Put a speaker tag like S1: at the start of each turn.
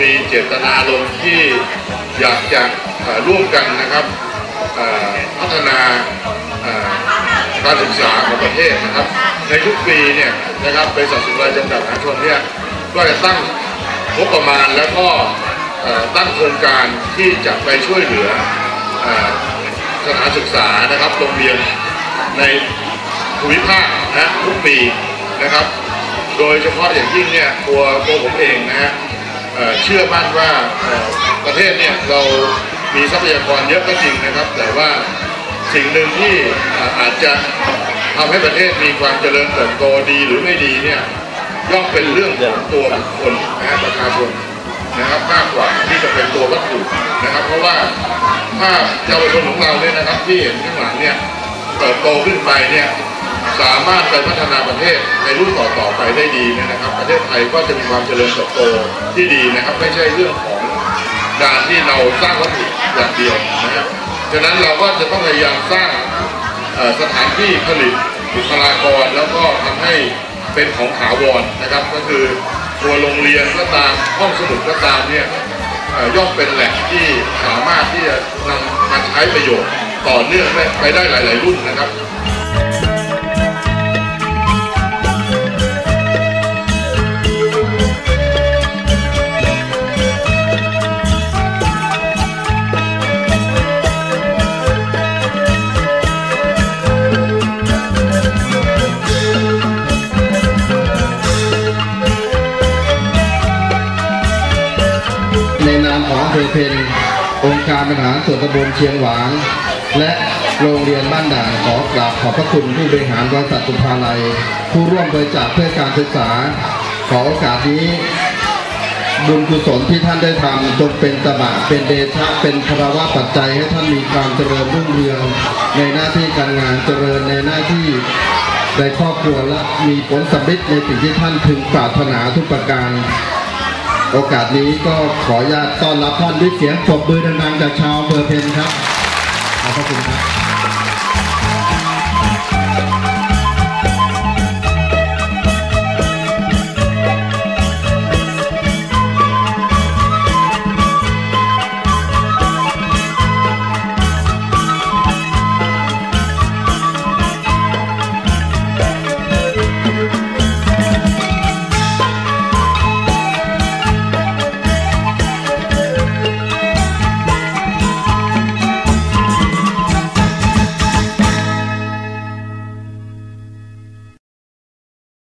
S1: มีเจตนารมณ์ที่อยากจะร่วมกันนะครับพัฒนาการศึกษาของประเทศนะครับ ในทุกปีเนี่ยนะครับบริษัทสุรายจำกัดมหาชนเนี่ยก็จะตั้งงบประมาณแล้วก็ตั้งโครงการที่จะไปช่วยเหลืออสถานศึกษานะครับโรงเรียนในภูมิภาคนะทุกปีนะครับ โดยเฉพาะอย่างยิ่งเนี่ยตัวตัวผมเองนะฮะ เชื่อมั่นว่าประเทศเนี่ยเรามีทรัพยากรเยอะก็จริงนะครับ แต่ว่าสิ่งหนึ่งที่อาจจะทำให้ประเทศมีความเจริญเติบโตดีหรือไม่ดีเนี่ยย่อมเป็นเรื่องของตัวบุคคลนะฮะประชาชนนะครับมากกว่าที่จะเป็นตัววัตถุนะครับ เพราะว่าถ้าเยาวชนของเราเนี่ยนะครับที่เห็นข้างหลังเนี่ยเติบโตขึ้นไปเนี่ย สามารถไปพัฒนาประเทศในรุ่นต่อๆไปได้ดีเนยนะครับ ประเทศไทยก็จะมีความเจริญเติบโตที่ดีนะครับ ไม่ใช่เรื่องของการที่เราสร้างวัตถุอย่างเดียวนะครับฉะนั้นเราก็จะต้องพยายามสร้างสถานที่ผลิตบุคลากรแล้วก็ทำให้เป็นของถาวรนะครับ ก็คือตัวโรงเรียนก็ตามห้องสมุดก็ตามเนี่ยย่อมเป็นแหล่งที่สามารถที่จะนำมาใช้ประโยชน์ต่อเนื่องได้ไปได้หลาย ๆ รุ่นนะครับ
S2: ของอำเภอเพนองค์การบริหารส่วนตำบลเชียงหวาง และโรงเรียนบ้านด่านขอกราบขอบพระคุณผู้บริหารบริษัทสุภาลัย ผู้ร่วมบริจาคเพื่อการศึกษา ขอโอกาสนี้ บุญกุศลที่ท่านได้ทำจงเป็นตบะเป็นเดชะเป็นภาวะปัจจัยให้ท่านมีความเจริญรุ่งเรือง ในหน้าที่การงานเจริญในหน้าที่ในครอบครัวและมีผลสำเร็จในสิ่งที่ท่านพึงปรารถนาทุกประการ โอกาสนี้ก็ขออนุญาตต้อนรับท่านด้วยเสียงปรบมือดังๆจากชาวเบอร์เพนครับขอบพระคุณครับ